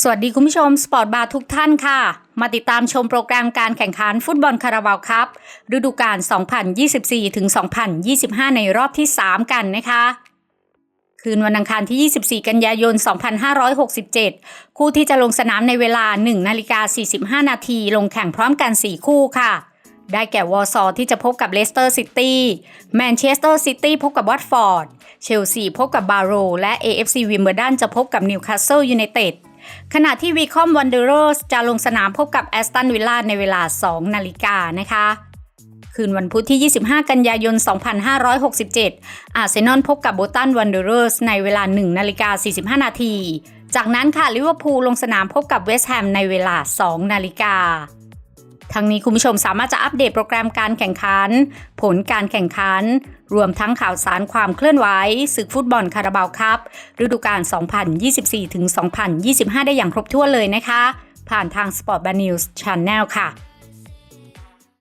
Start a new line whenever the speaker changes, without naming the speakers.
สวัสดีคุณผู้ชมสปอร์ตบาร์ทุกท่านค่ะ มาติดตามชมโปรแกรมการแข่งขันฟุตบอลคาราบาวครับ ฤดูกาล 2024ถึง2025 ในรอบที่ 3 กันนะคะ คืนวันอังคารที่ 24 กันยายน 2567 คู่ที่จะลงสนามในเวลา 1 นาฬิกา 45 นาที ลงแข่งพร้อมกัน 4 คู่ค่ะ ได้แก่วอร์ซอที่จะพบกับเลสเตอร์ซิตี้แมนเชสเตอร์ซิตี้พบกับวัตฟอร์ดเชลซีพบกับบาโรและ AFC วิมเบ r ร์ดันจะพบกับนิวคาสเซิลยูไนเต็ด ขณะที่วีคอมวันเดอร์สจะลงสนามพบกับแอสตันวิลล่าในเวลา 2 นาฬิกานะคะคืนวันพุธที่ 25 กันยายน 2567 อาร์เซนอลพบกับโบตันวันเดอร์สในเวลา 1 นาฬิกา 45 นาที จากนั้นค่ะลิเวอร์พูลลงสนามพบกับเวสต์แฮมในเวลา 2 นาฬิกา ทั้งนี้คุณผู้ชมสามารถจะอัปเดตโปรแกรมการแข่งขัน ผลการแข่งขัน รวมทั้งข่าวสารความเคลื่อนไหวศึกฟุตบอลคาราบาวครับฤดูกาล 2024ถึง2025 ได้อย่างครบถ้วนเลยนะคะ ผ่านทาง Sport b a n News Channel ค่ะ